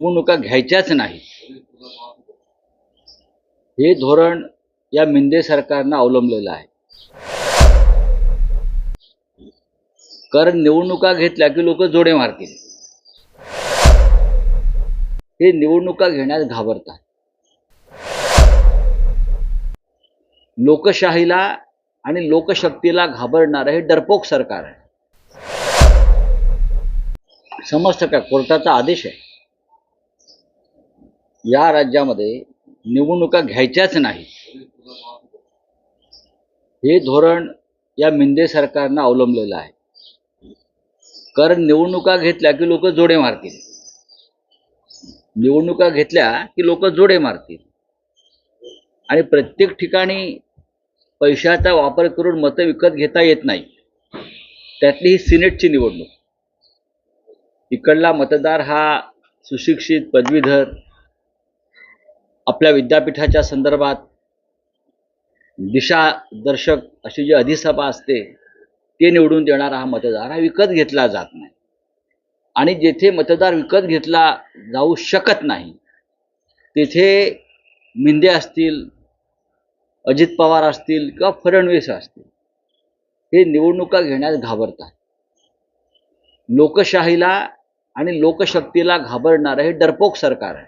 निवडणुका घ्यायच्याच नाही. हे धोरण या मिंदे सरकारनं अवलंबलेलं आहे. कारण निवडणुका घेतल्या की लोक जोडे मारतील. हे निवडणुका घेण्यास घाबरतात. लोकशाहीला आणि लोकशक्तीला घाबरणारं हे डरपोक सरकार आहे. समजतं का? कोर्टाचा आदेश आहे. या राज्यामध्ये निवडणुका घ्यायच्याच नाही. हे धोरण या मिंदे सरकारनं अवलंबलेलं आहे. कारण निवडणुका घेतल्या की लोक जोडे मारतील. निवडणुका घेतल्या की लोक जोडे मारतील. आणि प्रत्येक ठिकाणी पैशाचा वापर करून मतं विकत घेता येत नाही. त्यातली ही सिनेटची निवडणूक. इकडला मतदार हा सुशिक्षित पदवीधर आपल्या विद्यापीठाच्या संदर्भात दिशादर्शक अशी जी अधिसभा असते ते निवडून देणारा हा मतदार हा विकत घेतला जात नाही. आणि जेथे मतदार विकत घेतला जाऊ शकत नाही तेथे मिंदे असतील अजित पवार असतील किंवा फडणवीस असतील हे निवडणुका घेण्यास घाबरतात. लोकशाहीला आणि लोकशक्तीला घाबरणारं हे डरपोक सरकार आहे.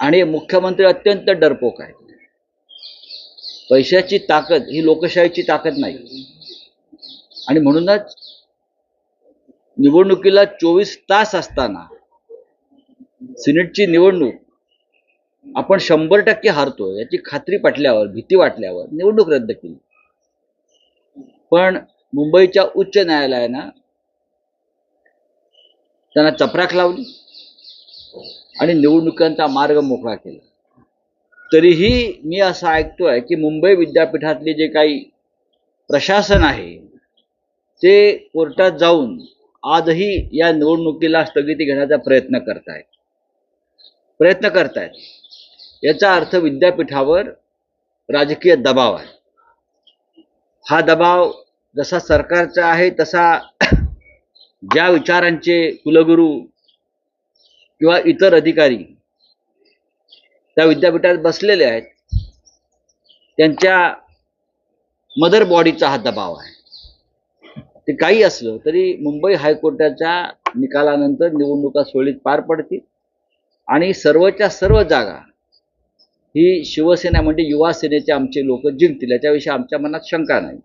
आणि मुख्यमंत्री अत्यंत डरपोक आहे पैशाची ताकद ही लोकशाहीची ताकद नाही. आणि म्हणूनच निवडणुकीला चोवीस तास असताना सिनेटची निवडणूक आपण शंभर टक्के हारतो याची खात्री पटल्यावर भीती वाटल्यावर निवडणूक रद्द केली. पण मुंबईच्या उच्च न्यायालयानं त्यांना चपराक लावली. आणि निवडणुकांचा मार्ग मोकळा केला. तरीही मी असं ऐकतोय की मुंबई विद्यापीठातले जे काही प्रशासन आहे ते कोर्टात जाऊन आजही या निवडणुकीला स्थगिती घेण्याचा प्रयत्न करतायत. प्रयत्न करतायत. याचा अर्थ विद्यापीठावर राजकीय दबाव आहे. हा दबाव जसा सरकारचा आहे तसा ज्या विचारांचे कुलगुरू किंवा इतर अधिकारी त्या विद्यापीठात बसलेले आहेत त्यांच्या मदर बॉडीचा हा दबाव आहे. ते काही असलं तरी मुंबई हायकोर्टाच्या निकालानंतर निवडणुका सोळीत पार पडतील आणि सर्वच्या सर्व जागा ही शिवसेना म्हणजे युवा सेनेचे आमचे लोक जिंकतील याच्याविषयी आमच्या मनात शंका नाही.